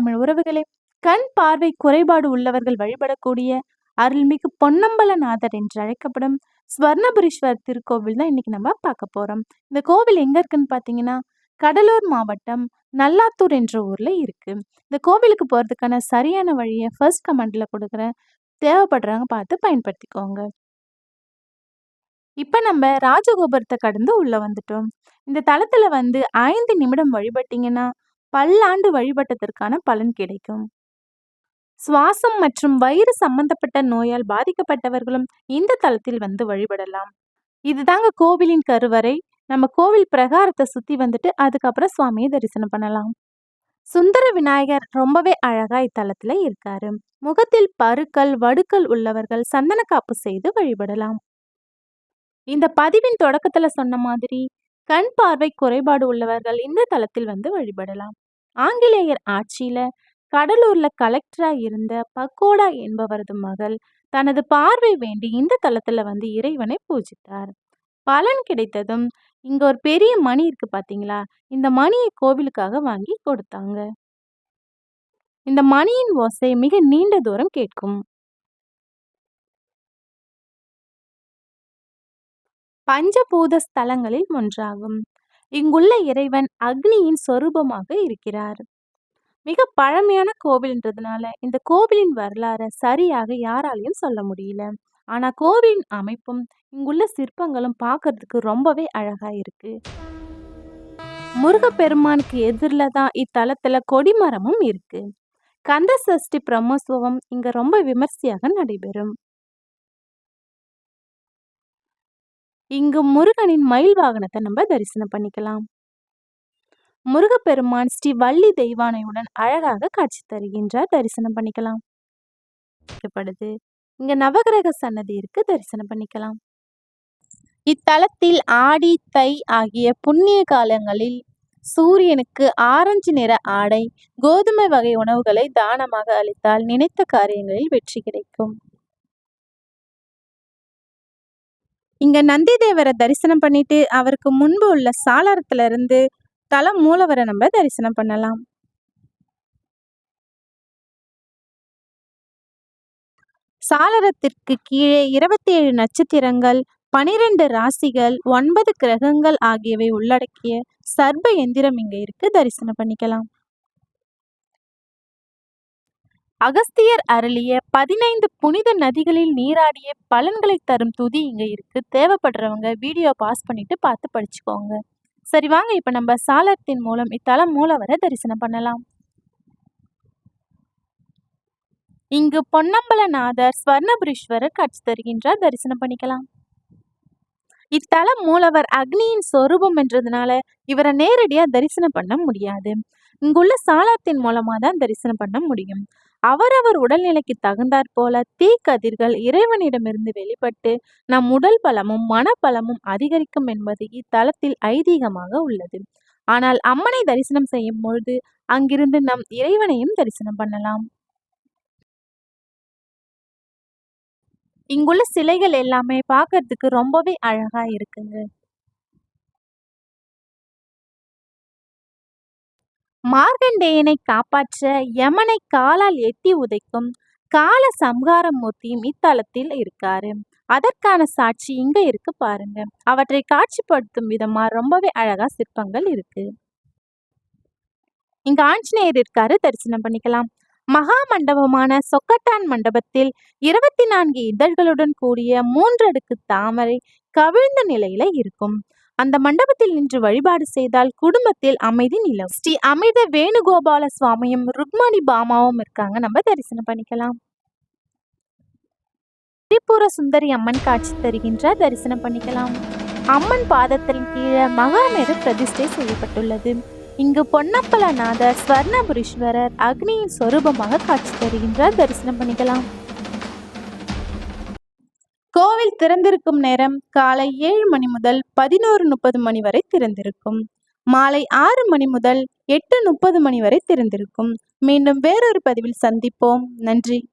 தமிழ் உறவுகளே. கண் பார்வை குறைபாடு உள்ளவர்கள் வழிபடக்கூடிய அருள்மிகு பொன்னம்பலநாதர் என்று அழைக்கப்படும் ஸ்வர்ணபுரீஸ்வர் திருக்கோவில் தான் இன்னைக்கு நம்ம பார்க்க போறோம். இந்த கோவில் எங்க இருக்குன்னு பார்த்தீங்கன்னா கடலூர் மாவட்டம் நல்லாத்தூர் என்ற ஊர்ல இருக்கு. இந்த கோவிலுக்கு போறதுக்கான சரியான வழியை ஃபர்ஸ்ட் கமெண்ட்ல கொடுக்குறேன் தேவைப்படுறாங்க பார்த்து பயன்படுத்திக்கோங்க. இப்போ நம்ம ராஜகோபுரத்தை கடந்து உள்ளே வந்துட்டோம். இந்த தளத்தில் வந்து ஐந்து நிமிடம் வழிபட்டிங்கன்னா பல்லாண்டு வழிபட்டதற்கான பலன் கிடைக்கும். சுவாசம் மற்றும் வயிறு சம்பந்தப்பட்ட நோயால் பாதிக்கப்பட்டவர்களும் இந்த தலத்தில் வந்து வழிபடலாம். இதுதாங்க கோவிலின் கருவறை. நம்ம கோவில் பிரகாரத்தை சுத்தி வந்துட்டு அதுக்கப்புறம் சுவாமியை தரிசனம் பண்ணலாம். சுந்தர விநாயகர் ரொம்பவே அழகா இத்தலத்துல இருக்காரு. முகத்தில் பருக்கள் வடுக்கள் உள்ளவர்கள் சந்தன காப்பு செய்து வழிபடலாம். இந்த பதிவின் தொடக்கத்துல சொன்ன மாதிரி கண் பார்வை குறைபாடு உள்ளவர்கள் இந்த தலத்தில் வந்து வழிபடலாம். ஆங்கிலேயர் ஆட்சியில கடலூர்ல கலெக்டரா இருந்த பக்கோடா என்பவரது மகள் தனது பார்வை வேண்டி இந்த தலத்துல வந்து இறைவனை பூஜித்தார். பலன் கிடைத்ததும் இங்க ஒரு பெரிய மணி இருக்கு பாத்தீங்களா? இந்த மணியை கோவிலுக்காக வாங்கி கொடுத்தாங்க. இந்த மணியின் ஓசை மிக நீண்ட தூரம் கேட்கும். பஞ்சபூத ஸ்தலங்களில் ஒன்றாகும். இங்குள்ள இறைவன் அக்னியின் சொரூபமாக இருக்கிறார். மிக பழமையான கோவில்ன்றதுனால இந்த கோவிலின் வரலாறை சரியாக யாராலையும் சொல்ல முடியல. ஆனா கோவிலின் அமைப்பும் இங்குள்ள சிற்பங்களும் பார்க்கறதுக்கு ரொம்பவே அழகா இருக்கு. முருகப்பெருமானுக்கு எதிரில் தான் இத்தலத்துல கொடிமரமும் இருக்கு. கந்த சஷ்டி பிரம்மோத்சவம் இங்க ரொம்ப விமர்சையாக நடைபெறும். இங்கு முருகனின் மயில் வாகனத்தை நம்ம தரிசனம் பண்ணிக்கலாம். முருகப்பெருமான் ஸ்ரீ வள்ளி தெய்வானையுடன் அழகாக காட்சி தருகின்றார். தரிசனம் பண்ணிக்கலாம். படுது இங்க நவகிரக சன்னதி இருக்கு தரிசனம் பண்ணிக்கலாம். இத்தலத்தில் ஆடி தை ஆகிய புண்ணிய காலங்களில் சூரியனுக்கு ஆரஞ்சு நிற ஆடை கோதுமை வகை உணவுகளை தானமாக அளித்தால் நினைத்த காரியங்களில் வெற்றி கிடைக்கும். இங்க நந்தி தேவரை தரிசனம் பண்ணிட்டு அவருக்கு முன்பு உள்ள சாளரத்துல இருந்து தல மூலவரை நம்ம தரிசனம் பண்ணலாம். சாளரத்திற்கு கீழே இருபத்தி ஏழு நட்சத்திரங்கள் பனிரெண்டு ராசிகள் ஒன்பது கிரகங்கள் ஆகியவை உள்ளடக்கிய சர்ப எந்திரம் இங்க இருக்கு தரிசனம் பண்ணிக்கலாம். அகஸ்தியர் அருளிய பதினைந்து புனித நதிகளில் நீராடிய பலன்களை தரும் துதி இங்க இருக்கு. தேவைப்படுறவங்க வீடியோ பாஸ் பண்ணிட்டு பார்த்து படிச்சுக்கோங்க. சரி வாங்க இப்ப நம்ம சாலத்தின் மூலம் இத்தலம் மூலவரை தரிசனம் பண்ணலாம். இங்கு பொன்னம்பலநாதர் ஸ்வர்ணபுரீஸ்வரர் காட்சி தருகின்றார். தரிசனம் பண்ணிக்கலாம். இத்தலம் மூலவர் அக்னியின் சொரூபம் என்றதுனால இவரை நேரடியா தரிசனம் பண்ண முடியாது. இங்குள்ள சாலத்தின் மூலமா தான் தரிசனம் பண்ண முடியும். அவரவர் உடல்நிலைக்கு தகுந்தாற் போல தீக்கதிர்கள் இறைவனிடமிருந்து வெளிப்பட்டு நம் உடல் பலமும் மனப்பலமும் அதிகரிக்கும் என்பது இத்தலத்தில் ஐதீகமாக உள்ளது. ஆனால் அம்மனை தரிசனம் செய்யும் பொழுது அங்கிருந்து நம் இறைவனையும் தரிசனம் பண்ணலாம். இங்குள்ள சிலைகள் எல்லாமே பார்க்கறதுக்கு ரொம்பவே அழகா இருக்குங்க. மார்கண்டேயனை காப்பாற்ற யமனை காலால் எட்டி உதைக்கும் கால சம்ஹார மூர்த்தியும் இத்தலத்தில் இருக்காரு. அதற்கான சாட்சி இங்க இருக்கு பாருங்க. அவற்றை காட்சிப்படுத்தும் விதமா ரொம்பவே அழகா சிற்பங்கள் இருக்கு. இங்க ஆஞ்சநேயர் இருக்காரு தரிசனம் பண்ணிக்கலாம். மகா மண்டபமான சொக்கட்டான் மண்டபத்தில் இருபத்தி நான்கு இதழ்களுடன் கூடிய மூன்றடுக்கு தாமரை கவிழ்ந்த நிலையில இருக்கும். அந்த மண்டபத்தில் நின்று வழிபாடு செய்தால் குடும்பத்தில் அமைதி நிலவும். ஸ்ரீ அமிர்த வேணுகோபால சுவாமியும் ருக்மணி பாமாவும் இருக்காங்க. நம்ம தரிசனம் பண்ணிக்கலாம். திரிபுர சுந்தரி அம்மன் காட்சி தருகின்றார் தரிசனம் பண்ணிக்கலாம். அம்மன் பாதத்தின் கீழே மகாமேரு பிரதிஷ்டை செய்யப்பட்டுள்ளது. இங்கு பொன்னப்பலநாதர் ஸ்வர்ணபுரீஸ்வரர் அக்னியின் சொரூபமாக காட்சி தருகின்றார் தரிசனம் பண்ணிக்கலாம். கோவில் திறந்திருக்கும் நேரம் காலை ஏழு மணி முதல் பதினோரு முப்பது மணி வரை திறந்திருக்கும். மாலை ஆறு மணி முதல் எட்டு முப்பது மணி வரை திறந்திருக்கும். மீண்டும் வேறொரு பதிவில் சந்திப்போம். நன்றி.